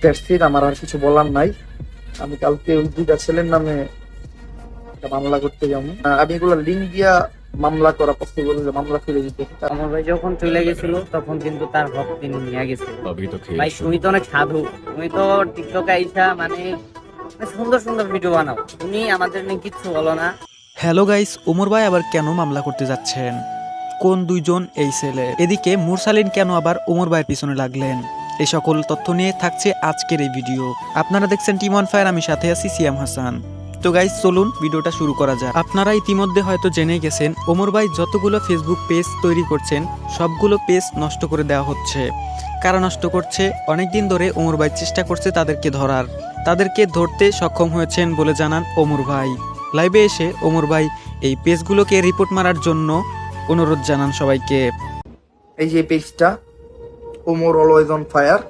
That's আমার আর কিছু বলার নাই। আমি কালকে ওই দুইটা ছেলের নামে মামলা করতে যাব। আমি এগুলো লিঙ্ক দিয়া মামলা করা পসিবল যে মামলা ফিরে দিতে। আমার ভাই যখন চলে গেছিল তখন কিন্তু তার হক তিনি নিয়ে গেছিল। ভাই তুমি তো অনেক সাধু। তুমি তো টিকটক আইসা মানে সুন্দর সুন্দর ভিডিও বানাও। তুমি আমাদের নিয়ে কিচ্ছু বলো না। হ্যালো গাইস ওমর ভাই আবার কেন মামলা করতে যাচ্ছেন? কোন দুইজন এই ছেলে? এদিকে মুরসালিন কেন আবার ওমর ভাইয়ের পিছনে লাগলেন? এই সকল তথ্য নিয়ে থাকছে আজকের এই ভিডিও। আপনারা দেখছেন টিম অন ফায়ার, আমি সাথে আছি সিয়াম হাসান। তো গাইজ চলুন ভিডিওটা শুরু করা যাক। আপনারা ইতিমধ্যে হয়তো জেনে গেছেন, ওমর ভাই যতগুলো ফেসবুক পেজ তৈরি করছেন, সবগুলো পেজ নষ্ট করে দেওয়া হচ্ছে। কারা নষ্ট করছে? অনেক দিন ধরে ওমর ভাই চেষ্টা করছে তাদেরকে ধরার। তাদেরকে ধরতে সক্ষম হয়েছেন বলে জানান ওমর ভাই। লাইভে এসে ওমর ভাই এই পেজগুলোকে রিপোর্ট মারার জন্য অনুরোধ জানান সবাইকে। এই যে পেজটা ওমর অলওয়েজ অন ফায়ার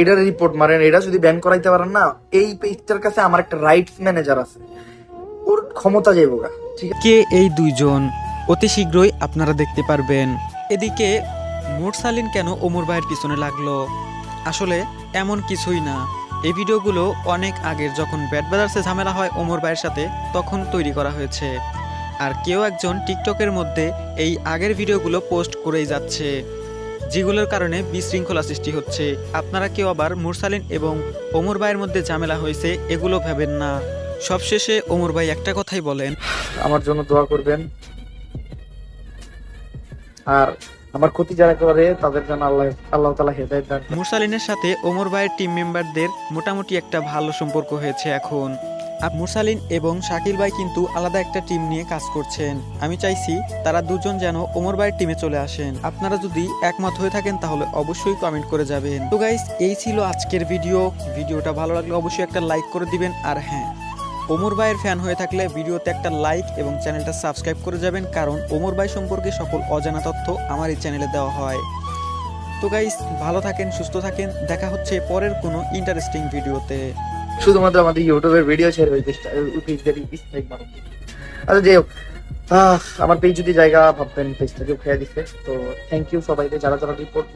এটার রিপোর্ট মারেন। এটা যদি ব্যান করাইতে পারেন না, এই পেজটার কাছে আমার একটা রাইটস ম্যানেজার আছে। ওর ক্ষমতা যাইব গা। ঠিক কে এই দুইজন? অতি শীঘ্রই আপনারা দেখতে পারবেন। এদিকে মোরসালিন কেন ওমর ভাইয়ের পিছনে লাগল? আসলে এমন কিছুই না। এই ভিডিওগুলো অনেক আগের। যখন ব্যাট ব্রাদার্সে ঝামেলা হয় ওমর ভাইয়ের সাথে, তখন তৈরি করা হয়েছে। আর কেউ একজন টিকটকের মধ্যে এই আগের ভিডিওগুলো পোস্ট করেই যাচ্ছে। যেগুলোর কারণে বিশৃঙ্খলা সৃষ্টি হচ্ছে। আপনারা কেউ আবার মুরসালিন এবং ওমর ভাইয়ের মধ্যে ঝামেলা হয়েছে এগুলো ভাবেন না। সবশেষে ওমর ভাই একটা কথাই বলেন। আমার জন্য দোয়া করবেন। আর আমার ক্ষতি যারা করে তাদের জন্য আল্লাহ আল্লাহ তালা হেদায়ত দান মুরসালিনের সাথে ওমর ভাইয়ের টিম মেম্বারদের মোটামুটি একটা ভালো সম্পর্ক হয়েছে এখন। মুরসালিন এবং শাকিল ভাই কিন্তু আলাদা একটা টিম নিয়ে কাজ করছেন। আমি চাইছি তারা দুজন যেন ওমর ভাইয়ের টিমে চলে আসেন। আপনারা যদি একমত হয়ে থাকেন তাহলে অবশ্যই কমেন্ট করে যাবেন। তো গাইস এই ছিল আজকের ভিডিও ভিডিওটা ভালো লাগলে অবশ্যই একটা লাইক করে দিবেন। আর হ্যাঁ ওমর ভাইয়ের ফ্যান হয়ে থাকলে ভিডিওতে একটা লাইক এবং চ্যানেলটা সাবস্ক্রাইব করে যাবেন। কারণ ওমর ভাই সম্পর্কে সকল অজানা তথ্য আমার এই চ্যানেলে দেওয়া হয়। তো গাইস ভালো থাকেন, সুস্থ থাকেন। দেখা হচ্ছে পরের কোনো ইন্টারেস্টিং ভিডিওতে শুধুমাত্র আমাদের ইউটিউবের ভিডিও শেয়ার মারুন। আচ্ছা যাই হোক। আমার পেজ যদি জায়গা ভাববেন পেজটাকেও খেয়ে দিচ্ছে তো থ্যাংক ইউ সবাইকে, যারা যারা রিপোর্ট